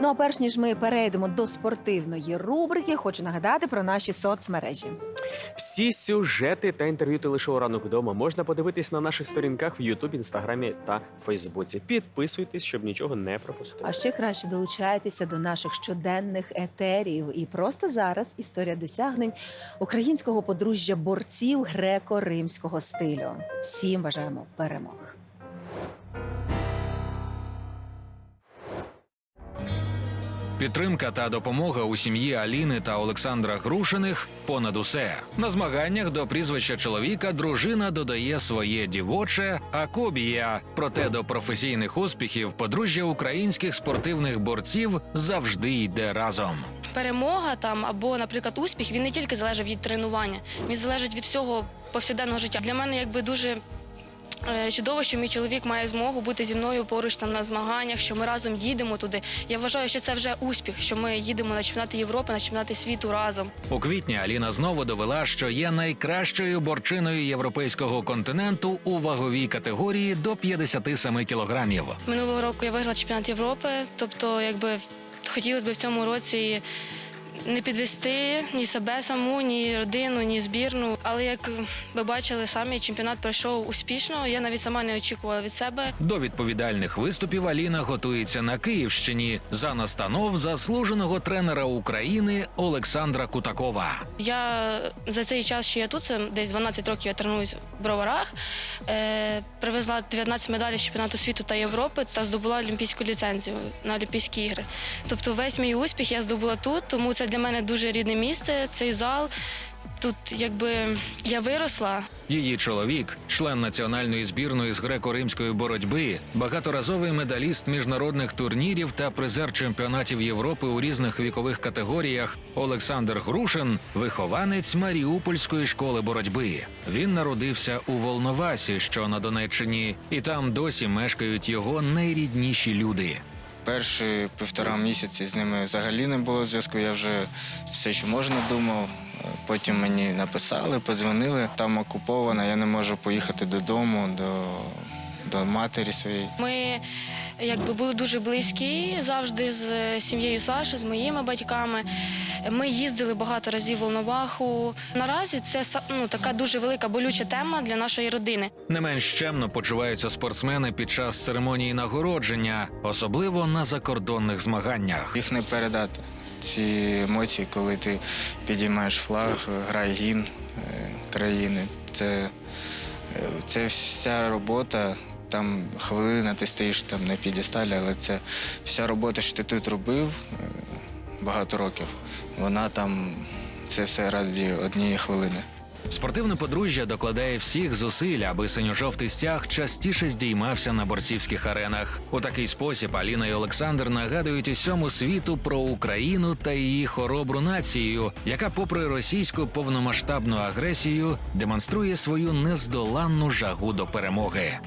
Ну а перш ніж ми перейдемо до спортивної рубрики, хочу нагадати про наші соцмережі. Всі сюжети та інтерв'ю телешоу ранок вдома можна подивитись на наших сторінках в Ютуб, Інстаграмі та Фейсбуці. Підписуйтесь, щоб нічого не пропустити. А ще краще долучайтеся до наших щоденних етерів. І просто зараз історія досягнень українського подружжя борців греко-римського стилю. Всім бажаємо перемог. Підтримка та допомога у сім'ї Аліни та Олександра Грушиних понад усе. На змаганнях до прізвища чоловіка дружина додає своє дівоче акобія. Проте до професійних успіхів подружжя українських спортивних борців завжди йде разом. перемога там або, наприклад, успіх, він не тільки залежить від тренування, він залежить від всього повсякденного життя. Для мене якби дуже. Е, Чудово, що мій чоловік має змогу бути зі мною поруч там на змаганнях, що ми разом їдемо туди. Я вважаю, що це вже успіх, що ми їдемо на чемпіонати Європи, на чемпіонати світу разом. У квітні Аліна знову довела, що є найкращою борчиною європейського континенту у ваговій категорії до 57 кілограмів. Минулого року я виграла чемпіонат Європи, тобто, якби хотілося б в цьому році не підвести ні себе саму, ні родину, ні збірну. Але як ви бачили самі, чемпіонат пройшов успішно. Я навіть сама не очікувала від себе. До відповідальних виступів Аліна готується на Київщині за настанов заслуженого тренера України Олександра Кутакова. Я за цей час, що я тут, це десь 12 років я тренуюся в броварах. Е, привезла 19 медалей з чемпіонату світу та Європи та здобула олімпійську ліцензію на Олімпійські ігри. Тобто весь мій успіх я здобула тут, тому це для мене дуже рідне місце, цей зал. Тут якби я виросла, Її чоловік, член національної збірної з греко-римської боротьби, багаторазовий медаліст міжнародних турнірів та призер чемпіонатів Європи у різних вікових категоріях Олександр Грушин, вихованець Маріупольської школи боротьби. Він народився у Волновасі, що на Донеччині, і там досі мешкають його найрідніші люди. Перші півтора місяці з ними взагалі не було зв'язку. Я вже все, що можна, думав. Потім мені написали, подзвонили. Там окупована, я не можу поїхати додому, до, до матері своєї. Ми якби були дуже близькі завжди з сім'єю Саші, з моїми батьками. Ми їздили багато разів в Волноваху. Наразі це ну, така дуже велика болюча тема для нашої родини. Не менш чемно почуваються спортсмени під час церемонії нагородження, особливо на закордонних змаганнях. Їх не передати. Ці емоції, коли ти підіймаєш флаг, грає гімн е, країни. Це, е, це вся робота. Там хвилина ти стоїш там на підісталі, але це вся робота, що ти тут робив е, багато років, вона там це все раді однієї хвилини. Спортивне подружжя докладає всіх зусиль, аби синьо-жовтий стяг частіше здіймався на борцівських аренах. У такий спосіб Аліна і Олександр нагадують усьому світу про Україну та її хоробру націю, яка, попри російську повномасштабну агресію, демонструє свою нездоланну жагу до перемоги.